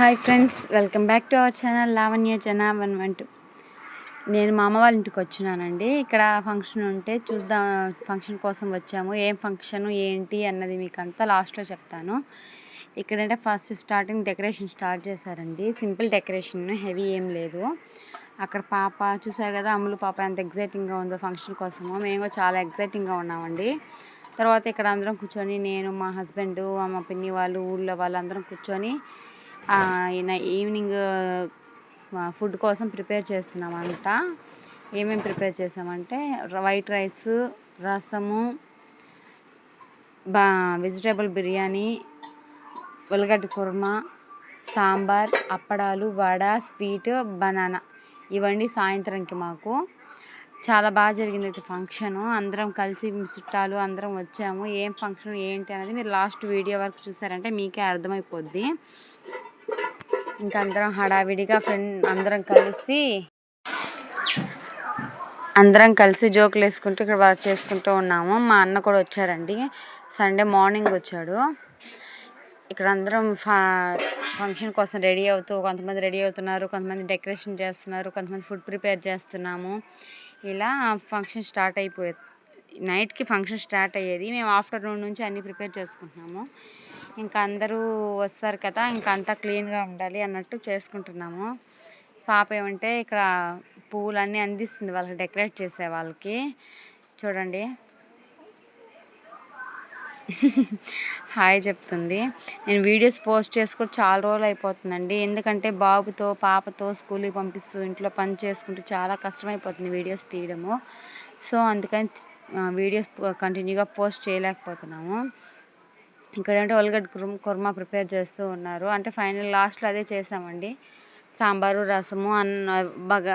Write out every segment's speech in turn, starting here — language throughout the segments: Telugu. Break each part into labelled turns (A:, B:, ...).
A: Hi friends welcome back to our channel Lavanya Jana one one two. నేను మా అమ్మ వాళ్ళ ఇంటికి వచ్చినానండి. ఇక్కడ ఫంక్షన్ ఉంటే చూద్దాం ఫంక్షన్ కోసం వచ్చాము. ఏం ఫంక్షన్ ఏంటి అన్నది మీకు అంతా లాస్ట్లో చెప్తాను. ఇక్కడంటే ఫస్ట్ స్టార్టింగ్ డెకరేషన్ స్టార్ట్ చేశారండి. సింపుల్ డెకరేషన్ హెవీ ఏం లేదు. అక్కడ పాప చూసారు కదా అమ్ములు పాప ఎంత ఎగ్జైటింగ్గా ఉందో ఫంక్షన్ కోసము. మేము కూడా చాలా ఎగ్జైటింగ్గా ఉన్నామండి. తర్వాత ఇక్కడ అందరం కూర్చొని నేను మా హస్బెండ్ మా పిన్ని వాళ్ళు ఊళ్ళో వాళ్ళు అందరం కూర్చొని ఈయన ఈవినింగ్ ఫుడ్ కోసం ప్రిపేర్ చేస్తున్నాం అంతా ఏమేమి ప్రిపేర్ చేసామంటే వైట్ రైస్ రసము బా వెజిటేబుల్ బిర్యానీ ఉల్లగడ్డ కుర్మా సాంబార్ అప్పడాలు వడ స్వీట్ బనానా. ఇవన్నీ సాయంత్రంకి మాకు. చాలా బాగా జరిగింది అయితే ఫంక్షన్. అందరం కలిసి చుట్టాలు అందరం వచ్చాము. ఏం ఫంక్షన్ ఏంటి అనేది మీరు లాస్ట్ వీడియో వరకు చూసారంటే మీకే అర్థమైపోద్ది. ఇంకా అందరం హడావిడిగా ఫ్రెండ్ అందరం కలిసి అందరం కలిసి జోకులు వేసుకుంటూ ఇక్కడ వర్క్ చేసుకుంటూ ఉన్నాము. మా అన్న కూడా వచ్చారండి. సండే మార్నింగ్ వచ్చాడు. ఇక్కడ అందరం ఫా ఫంక్షన్ కోసం రెడీ అవుతూ కొంతమంది రెడీ అవుతున్నారు కొంతమంది డెకరేషన్ చేస్తున్నారు కొంతమంది ఫుడ్ ప్రిపేర్ చేస్తున్నాము. ఇలా ఫంక్షన్ స్టార్ట్ అయిపోయేది నైట్కి ఫంక్షన్ స్టార్ట్ అయ్యేది. మేము ఆఫ్టర్నూన్ నుంచి అన్నీ ప్రిపేర్ చేసుకుంటున్నాము. ఇంకా అందరూ వస్తారు కదా ఇంకా అంతా క్లీన్గా ఉండాలి అన్నట్టు చేసుకుంటున్నాము. పాప ఏమంటే ఇక్కడ పువ్వులన్నీ అందిస్తుంది వాళ్ళకి డెకరేట్ చేసే వాళ్ళకి. చూడండి. హాయ్ చెప్తుంది. నేను వీడియోస్ పోస్ట్ చేసుకుంటూ చాలా రోజులు అయిపోతుందండి. ఎందుకంటే బాబుతో పాపతో స్కూల్కి పంపిస్తూ ఇంట్లో పని చేసుకుంటూ చాలా కష్టమైపోతుంది వీడియోస్ తీయడము. సో అందుకని వీడియోస్ కంటిన్యూగా పోస్ట్ చేయలేకపోతున్నాము. ఇక్కడ అంటే ఉల్లగడ్డ కుర్మా ప్రిపేర్ చేస్తూ ఉన్నారు. అంటే ఫైనల్ లాస్ట్లో అదే చేసామండి. సాంబారు రసము అన్న బాగా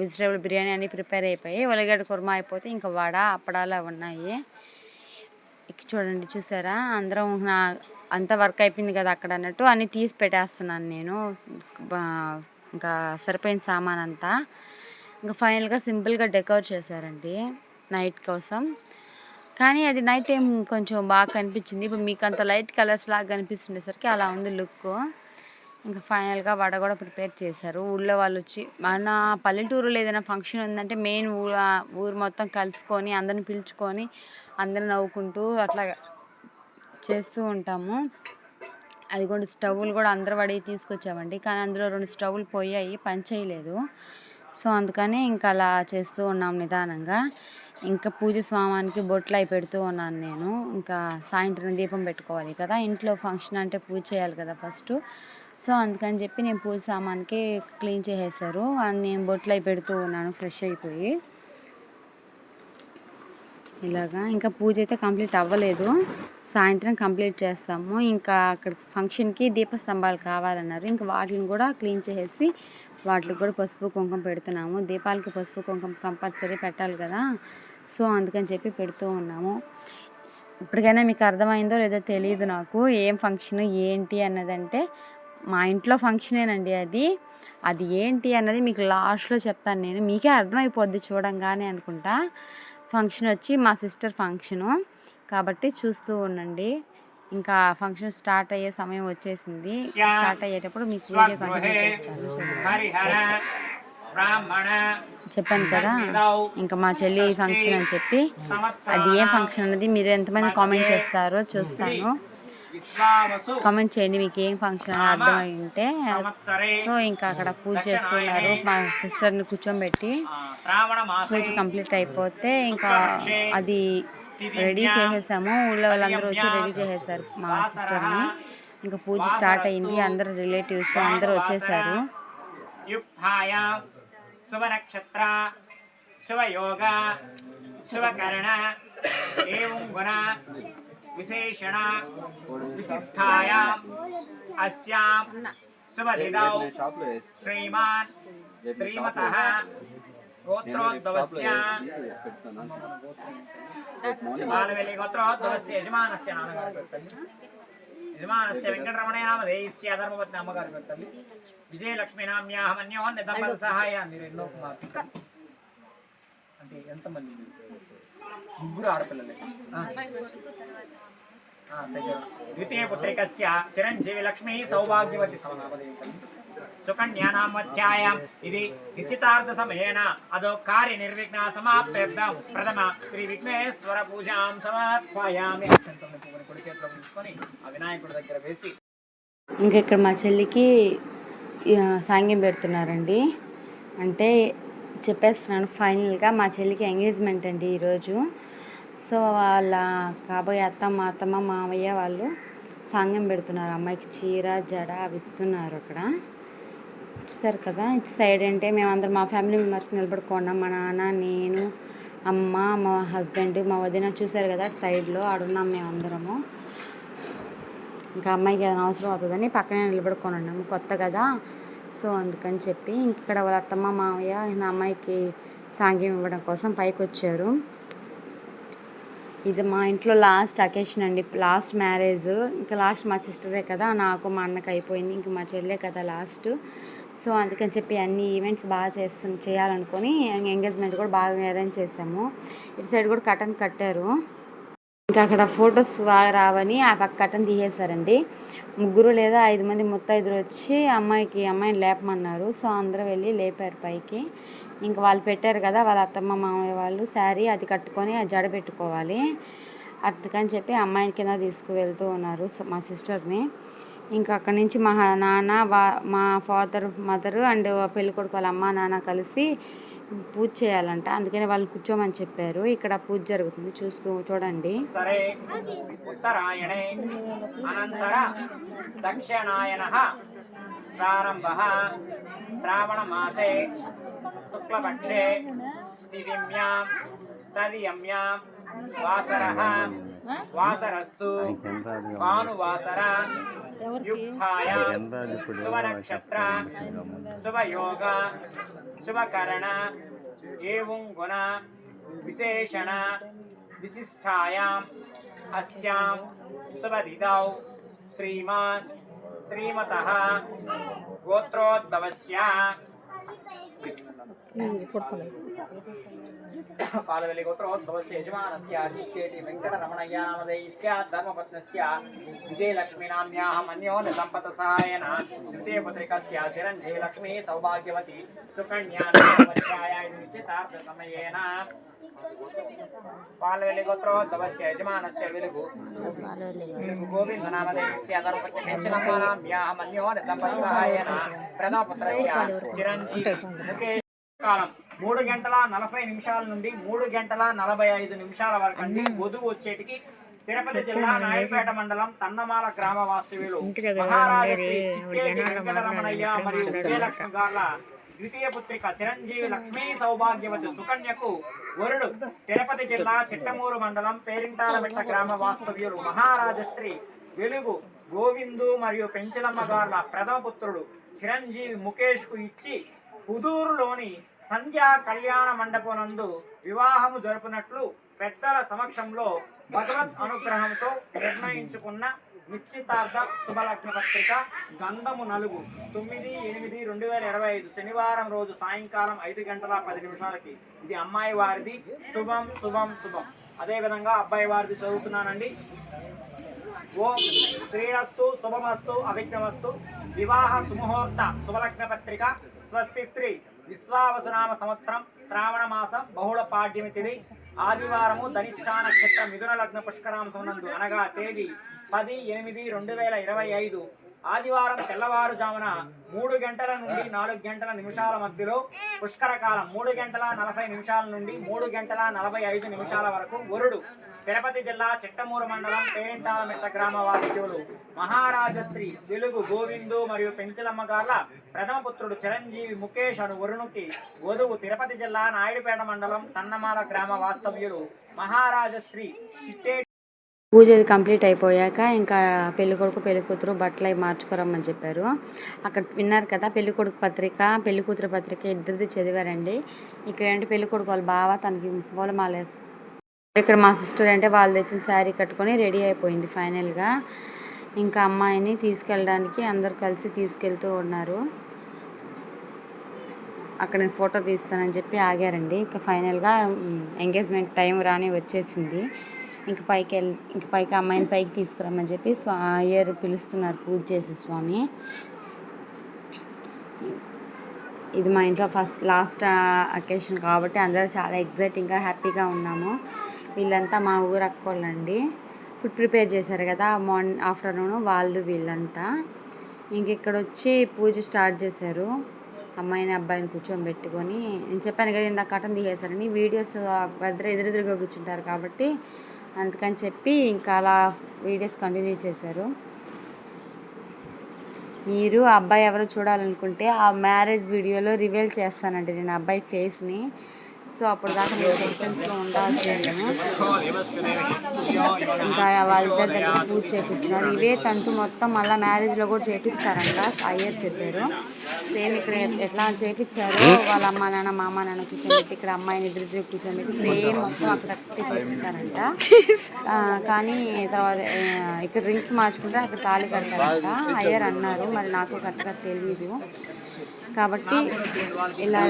A: వెజిటేబుల్ బిర్యానీ అన్నీ ప్రిపేర్ అయిపోయి ఉల్లగడ్డ కుర్మా అయిపోతే ఇంకా వడ అప్పడాలు అవి ఉన్నాయి. ఇక్కడ చూడండి చూసారా? అందరం నా అంత వర్క్ అయిపోయింది కదా అక్కడ అన్నట్టు అన్నీ తీసి పెట్టేస్తున్నాను నేను. ఇంకా సరిపోయిన సామాన్ అంతా ఇంకా ఫైనల్గా సింపుల్గా డెకరేట్ చేశారండి నైట్ కోసం. కానీ అది నైట్ టైం కొంచెం బాగా కనిపించింది. ఇప్పుడు మీకు అంత లైట్ కలర్స్ లాగా కనిపిస్తుండేసరికి అలా ఉంది లుక్. ఇంకా ఫైనల్గా వడ కూడా ప్రిపేర్ చేశారు. ఊళ్ళో వాళ్ళు వచ్చి మన పల్లెటూరులో ఏదైనా ఫంక్షన్ ఉందంటే మెయిన్ ఊరు ఊరు మొత్తం కలుసుకొని అందరిని పిలుచుకొని అందరిని నవ్వుకుంటూ అట్లా చేస్తూ ఉంటాము. అది కూడా స్టవ్లు కూడా అందరూ పడి తీసుకొచ్చామండి. కానీ అందులో రెండు స్టవ్లు పోయాయి పని చేయలేదు. సో అందుకని ఇంకా అలా చేస్తూ ఉన్నాం నిదానంగా. ఇంకా పూజ స్వామానికి బొట్లు అయి పెడుతూ ఉన్నాను నేను. ఇంకా సాయంత్రం దీపం పెట్టుకోవాలి కదా. ఇంట్లో ఫంక్షన్ అంటే పూజ చేయాలి కదా ఫస్ట్ సో అందుకని చెప్పి నేను పూజ సామాన్కి క్లీన్ చేసేసారు అండ్ నేను బొట్లు అయి పెడుతూ ఉన్నాను ఫ్రెష్ అయిపోయి. ఇలాగా. ఇంకా పూజ అయితే కంప్లీట్ అవ్వలేదు. సాయంత్రం కంప్లీట్ చేస్తాము. ఇంకా అక్కడ ఫంక్షన్కి దీపస్తంభాలు కావాలన్నారు. ఇంకా వాటిని కూడా క్లీన్ చేసేసి వాటికి కూడా పసుపు కుంకుమ పెడుతున్నాము. దీపాలకి పసుపు కుంకుమ కంపల్సరీ పెట్టాలి కదా. సో అందుకని చెప్పి పెడుతూ ఉన్నాము. ఇప్పటికైనా మీకు అర్థమైందో లేదో తెలియదు నాకు. ఏం ఫంక్షన్ ఏంటి అన్నదంటే మా ఇంట్లో ఫంక్షనేనండి అది. అది ఏంటి అన్నది మీకు లాస్ట్లో చెప్తాను నేను. మీకే అర్థమైపోద్ది చూడంగానే అనుకుంటా. ఫంక్షన్ వచ్చి మా సిస్టర్ ఫంక్షను కాబట్టి చూస్తూ ఉండండి. ఇంకా ఫంక్షన్ స్టార్ట్ అయ్యే సమయం వచ్చేసింది. స్టార్ట్ అయ్యేటప్పుడు మీకు వీడియో కంటిన్యూ చేస్తాను చెప్పాను కదా. ఇంకా మా చెల్లి ఫంక్షన్ అని చెప్పి. అది ఏం ఫంక్షన్ అనేది మీరు ఎంతమంది కామెంట్ చేస్తారో చూస్తాను. కామెంట్ చేయండి మీకు ఏం ఫంక్షన్ అని అర్థమై ఉంటే సో ఇంకా అక్కడ పూజ చేస్తున్నారు. మా సిస్టర్ని కూర్చోబెట్టి పూజ కంప్లీట్ అయిపోతే ఇంకా అది రెడీ చేసేసాము. ఊళ్ళో వాళ్ళందరూ వచ్చి రెడీ చేసేసారు మా సిస్టర్ని ఇంకా పూజ స్టార్ట్ అయింది. అందరు రిలేటివ్స్ అందరూ వచ్చేసారు.
B: शुभ नक्षत्र शुभ योग शुभ कर्ण एवं गुण, विशेषण, विशिष्टाया विशिष्टायाम् अस्यां सुभदिदौ श्रीमान्, श्रीमतः, गोत्रोद्भवस्य, बालवेले गोत्रोद्भवस्य यजमानस्य नाम यजमानस्य वेङ्कटरमणेनामधेयस्य धर्मपत्नामकार्यकर्तव्यम् వెంకటరమణయ నామధేయస్య ధర్మపత్ని అమ్మగారు పెట్టండి విజయలక్ష్మి నామ్యాహం అన్యోన్య దంపతి సహాయాన్ని రెండో కుమార్తె అంటే ఎంతమంది ముగ్గురు ఆడపిల్లలే ఆ. ద్వితీయ పుత్రికస్య చిరంజీవి లక్ష్మీ సౌభాగ్యవతి సుకన్యానామధ్యాయం ఇది నిశ్చితార్థ సమయేన అదో కార్య నిర్విఘ్న సమాప్యర్థం ప్రథమ శ్రీ విఘ్నేశ్వర పూజాం సమర్పయామి అత్యంతం పువ్వుని కుడి చేతిలో ఉంచుకొని ఆ వినాయకుడి దగ్గర వేసి
A: ఇంకా ఇక్కడ మా చెల్లికి ఆ, సాంగ్యం పెడుతున్నారండి. అంటే చెప్పేస్తున్నాను ఫైనల్గా మా చెల్లికి ఎంగేజ్మెంట్ అండి ఈరోజు సో వాళ్ళ కాబోయే అత్తమ్మ అత్తమ్మ మామయ్య వాళ్ళు సాంగ్యం పెడుతున్నారు. అమ్మాయికి చీర జడ అవి ఇస్తున్నారు అక్కడ. చూసారు కదా? ఇటు సైడ్ అంటే మేమందరం మా ఫ్యామిలీ మెంబర్స్ నిలబడుకున్నాం. మా నాన్న నేను అమ్మ మా హస్బెండ్ మా వదిన చూసారు కదా? సైడ్లో ఆడున్నాం మేమందరము. ఇంకా అమ్మాయికి ఏదైనా అవసరం అవుతుందని పక్కనే నిలబడుకొని ఉన్నాము కొత్త కదా. సో అందుకని చెప్పి ఇక్కడ వాళ్ళ అత్తమ్మ మామయ్య నా అమ్మాయికి సాంగ్యం ఇవ్వడం కోసం పైకి వచ్చారు ఇది మా ఇంట్లో లాస్ట్ అకేషన్ అండి లాస్ట్ మ్యారేజ్. ఇంకా లాస్ట్ మా సిస్టరే కదా నాకు మా అన్నకు అయిపోయింది ఇంక మా చెల్లె కదా లాస్ట్. సో అందుకని చెప్పి అన్ని ఈవెంట్స్ బాగా చేస్తు చేయాలనుకొని ఎంగేజ్మెంట్ కూడా బాగా అరేంజ్ చేసాము. ఇటు సైడ్ కూడా కటన్ కట్టారు. ఇంకా అక్కడ ఫొటోస్ బాగా రావని ఆ పక్క కట్టను తీసేశారండి. ముగ్గురు లేదా ఐదు మంది ముత్తైదురు వచ్చి అమ్మాయికి అమ్మాయిని లేపమన్నారు. సో అందరూ వెళ్ళి లేపారు పైకి. ఇంకా వాళ్ళు పెట్టారు కదా వాళ్ళ అత్తమ్మ మామయ్య వాళ్ళు శారీ అది కట్టుకొని అది జడ పెట్టుకోవాలి. అందుకని చెప్పి అమ్మాయిని కింద తీసుకువెళ్తూ ఉన్నారు మా సిస్టర్ని. ఇంకా అక్కడి నుంచి మా నాన్న వా మా ఫాదర్ మదర్ అండ్ పెళ్ళి కొడుకు వాళ్ళ అమ్మ నాన్న కలిసి పూజ చేయాలంట. అందుకని వాళ్ళు కూర్చోమని చెప్పారు. ఇక్కడ పూజ జరుగుతుంది. చూస్తూ చూడండి.
B: అనంతర దక్షిణాయన ప్రారంభ శ్రావణమాసే. శుక్లపక్షే. దివిమ్యాం తదియమ్యాం. వాసర వాసరస్తు భానువాసర యుక్తాయాం శుభనక్షత్ర శుభయోగ శుభకరణ ఏవం గుణ విశేషణ విశిష్టాయాం అస్యాం శుభదిదౌ శ్రీమాన్ శ్రీమతః గోత్రోద్భవస్య పాలవెల్లి గోత్రోద్భవస్య యజమానస్య చిక్కేటి వెంకటరమణయ్య నామధేయస్య ధర్మపత్నస్య విజయలక్ష్మీనామ్యాः మన్యోన్య సంపత సహాయన తృతీయ పుత్రికస్య చిరంజీవి లక్ష్మీ సౌభాగ్యవతి సుకన్యా నామధ్యాయ నిశ్చితార్థ సమయేన పాలవెల్లి గోత్రోద్భవస్య యజమానస్య వెలుగు వెలుగు కాలం. మూడు గంటల నలభై నిమిషాల నుండి మూడు గంటల నలభై ఐదు నిమిషాల వరకు అండి. వధువు వచ్చేటికి తిరుపతి జిల్లా నాయుడుపేట మండలం తన్నమాల గ్రామ వాస్తవ్యులు మహారాజశ్రీ వెంకటరమణయ్య మరియు విజయలక్ష్మి గార్ల ద్వితీయ పుత్రిక చిరంజీవి లక్ష్మీ సౌభాగ్యవతి సుకన్యకు వరుడు. తిరుపతి జిల్లా చిట్టమూరు మండలం పేరింటాలమిట్ట గ్రామ వాస్తవ్యులు మహారాజశ్రీ వెలుగు గోవిందు మరియు పెంచలమ్మ గార్ల ప్రథమ పుత్రుడు చిరంజీవి ముఖేష్కు ఇచ్చి పుదూరులోని సంధ్యా కళ్యాణ మండపనందు వివాహము జరుపునట్లు పెద్దల సమక్షంలో భగవత్ అనుగ్రహంతో నిర్ణయించుకున్న నిశ్చితార్థ శుభలగ్న పత్రిక గంధము నలుగు తొమ్మిది ఎనిమిది రెండు వేల ఇరవై ఐదు శనివారం రోజు సాయంకాలం ఐదు గంటల పది నిమిషాలకి. ఇది అమ్మాయి వారిది. శుభం శుభం శుభం. అదేవిధంగా అబ్బాయి వారిది చదువుతున్నానండి. ఓం శ్రీరస్తు శుభమస్తు అభిజ్ఞమస్తు వివాహ సుముహూర్త శుభలగ్న పత్రిక. స్వస్తి స్త్రీ. విశ్వావసునామ సంవత్సరం శ్రావణ మాసం బహుళ పాడ్యమి ఆదివారము ధనిష్టా నక్షత్ర మిథున లగ్న పుష్కరాంశం నందు అనగా తేదీ పది ఎనిమిది రెండు వేల ఇరవై ఐదు ఆదివారం తెల్లవారుజామున మూడు గంటల నుండి నాలుగు గంటల నిమిషాల మధ్యలో పుష్కర కాలం మూడు గంటల నలభై నిమిషాల నుండి మూడు గంటల నలభై ఐదు నిమిషాల వరకు వరుడు తిరుపతి జిల్లా చిట్టమూరు మండలం పేరింటాలమిట్ట గ్రామ వాసులు మహారాజశ్రీ తెలుగు గోవిందు మరియు పెంచలమ్మ గార్ల ప్రథమ పుత్రుడు చిరంజీవి ముఖేష్ అను వరుణుకి వధువు తిరుపతి జిల్లా నాయుడుపేట మండలం తన్నమాల గ్రామ వాస్తవ్యులు మహారాజశ్రీ చిట్టే
A: పూజ అది కంప్లీట్ అయిపోయాక ఇంకా పెళ్ళి కొడుకు పెళ్ళి కూతురు బట్టలు అవి మార్చుకోరమ్మని చెప్పారు. అక్కడ విన్నారు కదా పెళ్ళి కొడుకు పత్రిక పెళ్ళి కూతురు పత్రిక ఇద్దరిది చదివారండి. ఇక్కడ ఏంటి పెళ్ళి కొడుకు వాళ్ళ బావ తనకి పూలమాల ఇక్కడ మా సిస్టర్ అంటే వాళ్ళు తెచ్చిన శారీ కట్టుకొని రెడీ అయిపోయింది ఫైనల్గా. ఇంకా అమ్మాయిని తీసుకెళ్ళడానికి అందరు కలిసి తీసుకెళ్తూ ఉన్నారు. అక్కడ నేను ఫోటో తీస్తానని చెప్పి ఆగారండి. ఇక ఫైనల్గా ఎంగేజ్మెంట్ టైం రాని వచ్చేసింది. ఇంక పైకి వెళ్ ఇంక పైకి అమ్మాయిని పైకి తీసుకురమ్మని చెప్పి స్వా అయ్యర్ పిలుస్తున్నారు పూజ చేసే స్వామి. ఇది మా ఇంట్లో ఫస్ట్ లాస్ట్ అకేషన్ కాబట్టి అందరూ చాలా ఎగ్జైటింగ్గా హ్యాపీగా ఉన్నాము. వీళ్ళంతా మా ఊరు అక్కోళ్ళండి. ఫుడ్ ప్రిపేర్ చేశారు కదా మార్నింగ్ ఆఫ్టర్నూన్ వాళ్ళు వీళ్ళంతా. ఇంక ఇక్కడ వచ్చి పూజ స్టార్ట్ చేశారు. అమ్మాయిని అబ్బాయిని కూర్చోబెట్టుకొని నేను చెప్పాను కదా ఇందాక కటన్ తీసేశారని వీడియోస్ ఇద్దరు ఎదురెదురుగా కూర్చుంటారు కాబట్టి అందుకని చెప్పి ఇంకా అలా వీడియోస్ కంటిన్యూ చేశారు. మీరు అబ్బాయి ఎవరో చూడాలనుకుంటే ఆ మ్యారేజ్ వీడియోలో రివీల్ చేస్తానండి నేను అబ్బాయి ఫేస్ని. సో అప్పుడు దాకా మీరు సస్పెన్స్లో ఉండాల్సిందేమో. ఇంకా వాళ్ళిద్దరి దగ్గర పూజ చేపిస్తున్నారు. ఇవే తంతు మొత్తం మళ్ళీ మ్యారేజ్లో కూడా చేపిస్తారంట అయ్యర్ చెప్పారు. సేమ్ ఇక్కడ ఎట్లా చేపించారో వాళ్ళ అమ్మ నాన్న మామ నాన్న కూర్చోబెట్టి ఇక్కడ అమ్మాయిని ఇద్దరు కూర్చోబెట్టి సేమ్ మొత్తం అక్కడ చేపిస్తారంట. కానీ తర్వాత ఇక్కడ రింగ్స్ మార్చుకుంటే అక్కడ తాళి కడతారంట. అయ్యర్ అన్నారు మరి నాకు కరెక్ట్గా తెలియదు కాబట్టి ఇలా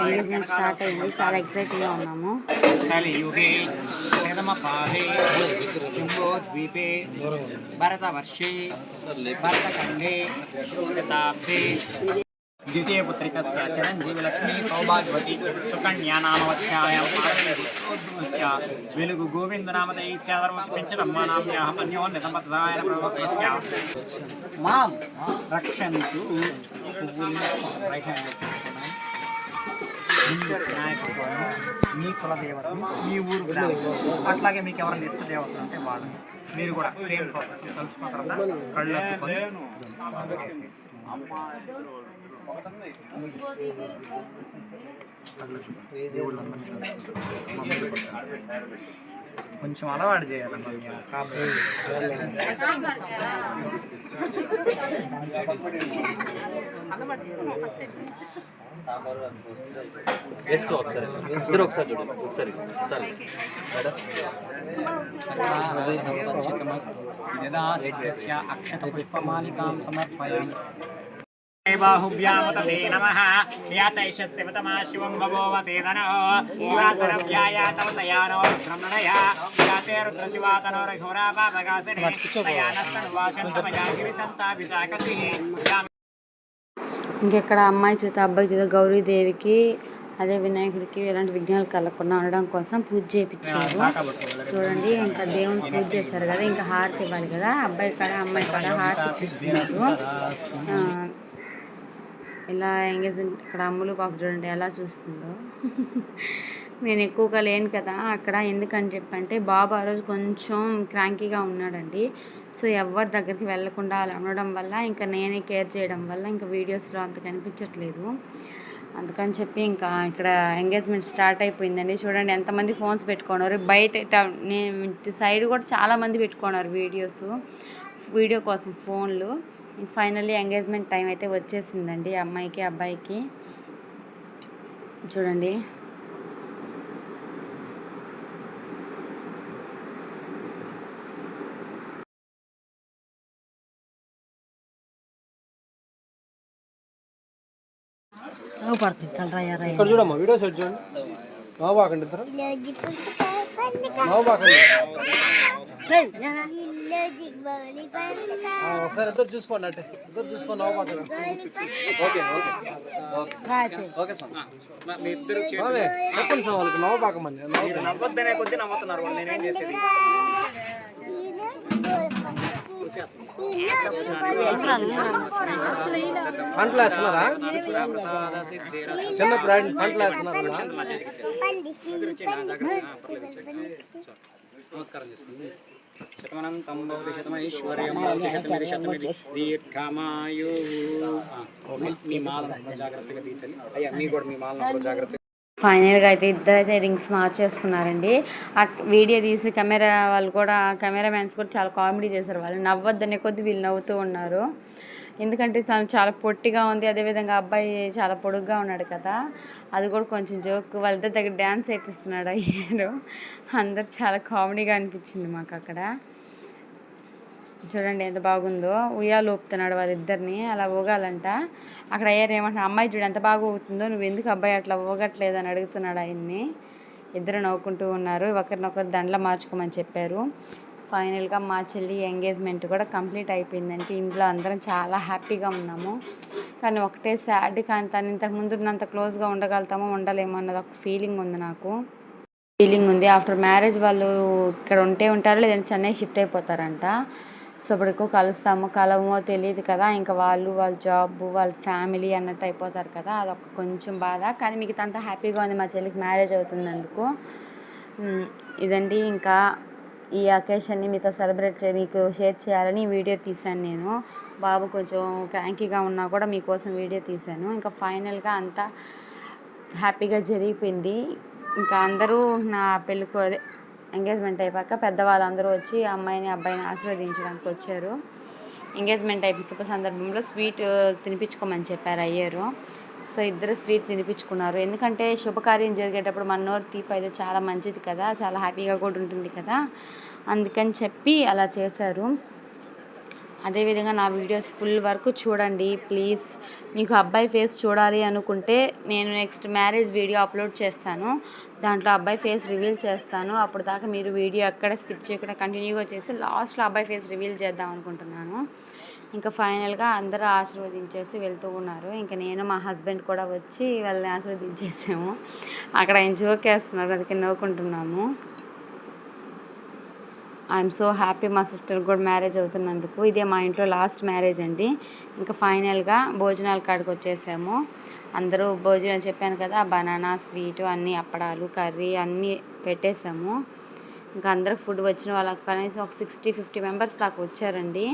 A: ఎంగేజ్మెంట్ స్టార్ట్ అయింది. చాలా ఎక్సైటింగ్గా ఉన్నాము.
B: కలియుగే ప్రథమపాదే జంబోద్వీపే భరతవర్షే భరతఖండే శతాబ్దే. द्वितीयपुत्रिकस्य चिरञ्जीविलक्ष्मी सौभाग्यवती सुकन्या नामवत्यायां पार्वतीपुत्रोद्भवस्य वेलुगु गोविन्दनामधेयस्य धर्मपिञ्चरम्मा नाम्याः अन्योन्यतमतदाय प्रवक्तस्य मां रक्षन्तु రైట్ హ్యాండ్ వినాయక స్వామి మీ కుల దేవతను మీ ఊరు గ్రామం అట్లాగే మీకు ఎవరైనా ఇష్ట దేవతలు అంటే వాళ్ళని మీరు కూడా సేమ్ ప్రాసెస్ కలుసుకున్న తర్వాత కళ్ళు అద్దుకొని స్వామి చేసి కొంచెం అలవాటు చేయాలమ్మా
C: వేసుకో ఒకసారి. ఇద్దరు ఒకసారి చూడండి ఒకసారి. ఒకసారి.
B: యదాసిద్ధ్యస్య అక్షతపుష్పమాలికాం సమర్పయామి. బాహుభ్యాముతే నమ.
A: ఇంకెక్కడ అమ్మాయి చేత అబ్బాయి చేత గౌరీదేవికి అదే వినాయకుడికి ఎలాంటి విఘ్నాలు కలగకుండా ఉండడం కోసం పూజ చేయించారు చూడండి ఇంకా దేవుని పూజ చేస్తారు కదా ఇంకా హారతి ఇవ్వాలి కదా. అబ్బాయి కాడ అమ్మాయి కాడ హారతి ఇస్తున్నారు ఆ, ఇలా ఎంగేజ్మెంట్ ఇక్కడ అమ్ములు పాప చూడండి ఎలా చూస్తుందో. నేను ఎక్కువగా లేను కదా అక్కడ ఎందుకని చెప్పంటే బాబు ఆ రోజు కొంచెం క్రాంకీగా ఉన్నాడండి. సో ఎవరి దగ్గరికి వెళ్ళకుండా అలా ఉండడం వల్ల ఇంకా నేనే కేర్ చేయడం వల్ల ఇంకా వీడియోస్లో అంత కనిపించట్లేదు. అందుకని చెప్పి ఇంకా ఇక్కడ ఎంగేజ్మెంట్ స్టార్ట్ అయిపోయిందండి. చూడండి ఎంతమంది ఫోన్స్ పెట్టుకున్నారు. బయట నేను సైడ్ కూడా చాలామంది పెట్టుకున్నారు వీడియోస్ వీడియో కోసం ఫోన్లు. ఫైనల్లీ ఎంగేజ్మెంట్ టైం అయితే వచ్చేసిందండి అమ్మాయికి అబ్బాయికి. చూడండి.
C: ఇక్కడ చూడమ్మా వీడియో సెట్ చూడండి నవ్వు బాకండి ఇద్దరు నవ్వు బాకండి ఆ, ఒకసారి ఇద్దరు చూసుకోండి అంటే. ఇద్దరు బాకండి ఓకే ఓకే. ఓకే. సార్.
B: మీ ఇద్దరు
C: చెప్పండి సార్ వాళ్ళకి నవ్వు బాకమండి నవ్వు
B: నవ్వద్దనే కొద్దీ నవ్వుతున్నారు వాళ్ళు నేనేం చేసేది?
C: పంటలు వేస్తున్నారా చిన్నప్పుడు ఆయన పంటలు వేస్తున్నారా
B: నమస్కారం చేసుకోండి శతమనంతం భవతి శతమైశ్వర్యం భవతి శతమిది శతమిది. దీర్ఘమాయు. మీ మాలను జాగ్రత్తగా తీర్చండి. అయ్యా మీ కూడా మీ మాలను జాగ్రత్తగా
A: ఫైనల్గా అయితే ఇద్దరైతే రింగ్స్ మార్చేసుకున్నారండి. ఆ వీడియో తీసి కెమెరా వాళ్ళు కూడా కెమెరా మ్యాన్స్ కూడా చాలా కామెడీ చేశారు వాళ్ళు. నవ్వద్దనే కొద్ది వీళ్ళు నవ్వుతూ ఉన్నారు. ఎందుకంటే తను చాలా పొట్టిగా ఉంది అదేవిధంగా అబ్బాయి చాలా పొడుగ్గా ఉన్నాడు కదా. అది కూడా కొంచెం జోక్. వాళ్ళిద్దరి దగ్గర డ్యాన్స్ వేపిస్తున్నాడు అయ్యారు. అందరు చాలా కామెడీగా అనిపించింది మాకు అక్కడ. చూడండి ఎంత బాగుందో. ఉయ్యాలు ఊపుతున్నాడు వాళ్ళిద్దరిని. అలా ఊగాలంట. అక్కడ అయ్యారు ఏమంటున్నా అమ్మాయి చూడు ఎంత బాగా ఊగుతుందో నువ్వు ఎందుకు అబ్బాయి అట్లా ఊగట్లేదు అని అడుగుతున్నాడు ఆయన్ని. ఇద్దరు నవ్వుకుంటూ ఉన్నారు. ఒకరినొకరు దండలు మార్చుకోమని చెప్పారు. ఫైనల్గా మా చెల్లి ఎంగేజ్మెంట్ కూడా కంప్లీట్ అయిపోయిందంటే ఇంట్లో అందరం చాలా హ్యాపీగా ఉన్నాము. కానీ ఒకటే సాడ్ కానీ తను ఇంతకుముందు ఉన్నంత క్లోజ్గా ఉండగలుగుతామో ఉండలేమో అన్నది ఒక ఫీలింగ్ ఉంది నాకు. ఫీలింగ్ ఉంది. ఆఫ్టర్ మ్యారేజ్ వాళ్ళు ఇక్కడ ఉంటే ఉంటారు లేదంటే చెన్నై షిఫ్ట్ అయిపోతారంట. సో ఇప్పుడు కలుస్తాము. కలవమో తెలియదు కదా. ఇంకా వాళ్ళు వాళ్ళ జాబ్ వాళ్ళ ఫ్యామిలీ అన్నట్టు అయిపోతారు కదా. అదొక కొంచెం బాధ. కానీ మీకు అంత హ్యాపీగా ఉంది. మా చెల్లికి మ్యారేజ్ అవుతుంది అందుకు ఇదండి. ఇంకా ఈ అకేషన్ని మీతో సెలబ్రేట్ చే మీకు షేర్ చేయాలని వీడియో తీశాను నేను. బాబు కొంచెం క్రాంకీగా ఉన్నా కూడా మీకోసం వీడియో తీశాను. ఇంకా ఫైనల్గా అంతా హ్యాపీగా జరిగిపోయింది. ఇంకా అందరూ నా పెళ్ళికి అదే ఎంగేజ్మెంట్ అయిపోయాక పెద్దవాళ్ళందరూ వచ్చి అమ్మాయిని అబ్బాయిని ఆశీర్వదించడానికి వచ్చారు. ఎంగేజ్మెంట్ అయిపోయి శుభ సందర్భంలో స్వీట్ తినిపించుకోమని చెప్పారు అయ్యారు. సో ఇద్దరు స్వీట్ తినిపించుకున్నారు. ఎందుకంటే శుభకార్యం జరిగేటప్పుడు మన నోరు తీపి అయితే చాలా మంచిది కదా చాలా హ్యాపీగా కూడా ఉంటుంది కదా. అందుకని చెప్పి అలా చేశారు. అదేవిధంగా నా వీడియోస్ ఫుల్ వరకు చూడండి ప్లీజ్. మీకు అబ్బాయి ఫేస్ చూడాలి అనుకుంటే నేను నెక్స్ట్ మ్యారేజ్ వీడియో అప్లోడ్ చేస్తాను. దాంట్లో అబ్బాయి ఫేస్ రివీల్ చేస్తాను. అప్పుడు దాకా మీరు వీడియో ఎక్కడ స్కిప్ చేయకుండా కంటిన్యూగా చేసి లాస్ట్లో అబ్బాయి ఫేస్ రివీల్ చేద్దాం అనుకుంటున్నాను. ఇంకా ఫైనల్గా అందరూ ఆశీర్వదించేసి వెళ్తూ ఉన్నారు. ఇంకా నేను మా హస్బెండ్ కూడా వచ్చి వాళ్ళని ఆశీర్వదించేసాము. అక్కడ ఆయన జోకేస్తున్నారు అందుకే నవ్వుకుంటున్నాము. ఐఎమ్ సో హ్యాపీ మా సిస్టర్ కూడా మ్యారేజ్ అవుతున్నందుకు. ఇదే మా ఇంట్లో లాస్ట్ మ్యారేజ్ అండి. ఇంకా ఫైనల్గా భోజనాల కాడికి వచ్చేసాము. అందరూ భోజనం చెప్పాను కదా బనానా స్వీటు అన్నీ అప్పడాలు కర్రీ అన్నీ పెట్టేసాము. ఇంకా అందరూ ఫుడ్ వచ్చిన వాళ్ళకి కనీసం ఒక సిక్స్టీ ఫిఫ్టీ మెంబర్స్ దాకా వచ్చారండి.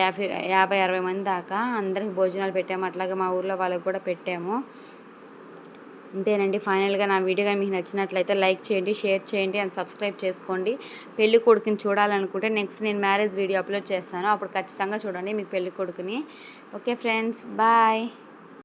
A: యాభై యాభై అరవై మంది దాకా అందరికి భోజనాలు పెట్టాము. అట్లాగే మా ఊర్లో వాళ్ళకి కూడా పెట్టాము. అంతేనండి ఫైనల్గా నా వీడియో కానీ మీకు నచ్చినట్లయితే లైక్ చేయండి షేర్ చేయండి అండ్ సబ్స్క్రైబ్ చేసుకోండి. పెళ్ళి కొడుకుని చూడాలనుకుంటే నెక్స్ట్ నేను మ్యారేజ్ వీడియో అప్లోడ్ చేస్తాను. అప్పుడు ఖచ్చితంగా చూడండి మీకు పెళ్ళి కొడుకుని. Okay friends bye.